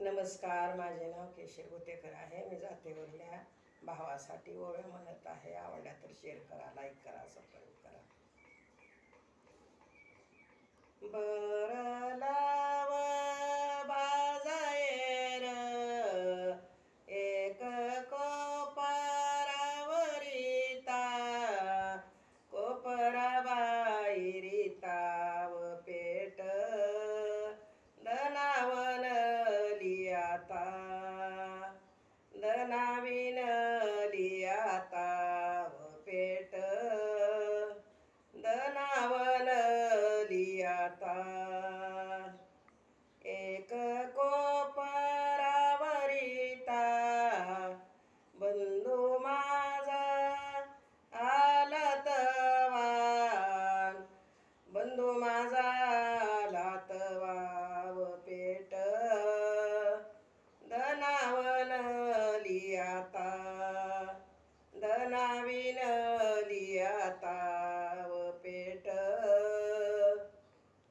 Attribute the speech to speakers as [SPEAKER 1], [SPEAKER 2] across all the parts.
[SPEAKER 1] नमस्कार माझे नाव केशव गोतेकर आहे. मी जातेवरल्या भावासाठी. ओव्या म्हणत आहे आवडल्या तर शेअर करा लाईक करा सबस्क्राईब करा. बर. आता. धनाविन लियाता व पेट.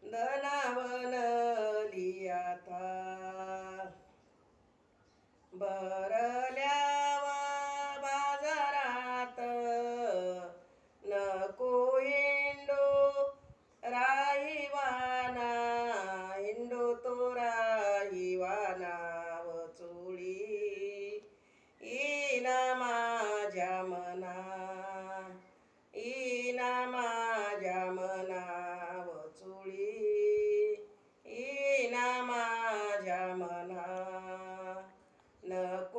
[SPEAKER 1] धनावन लियाता बर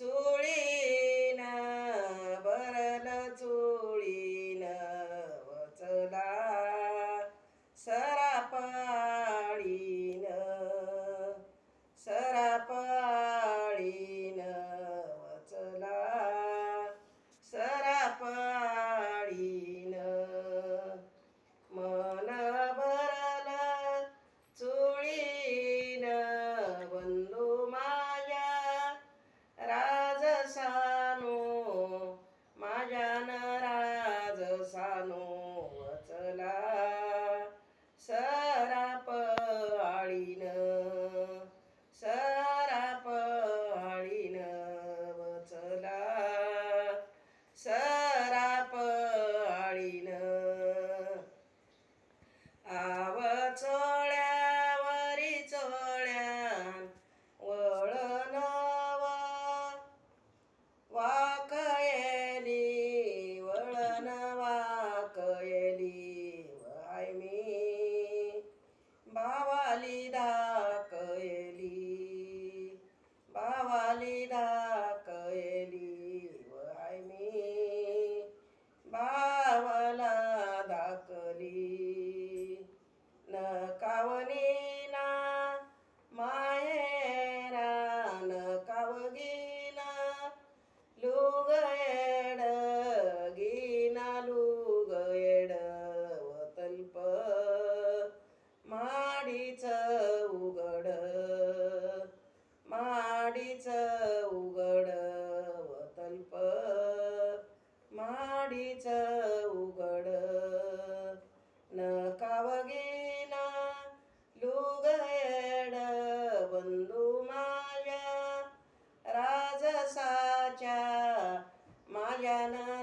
[SPEAKER 1] Two. पोचला सराप आळीन लुग एड गीना लुग एड वतल्प माडीच उगड माडीच उघड वतल्प माडीच na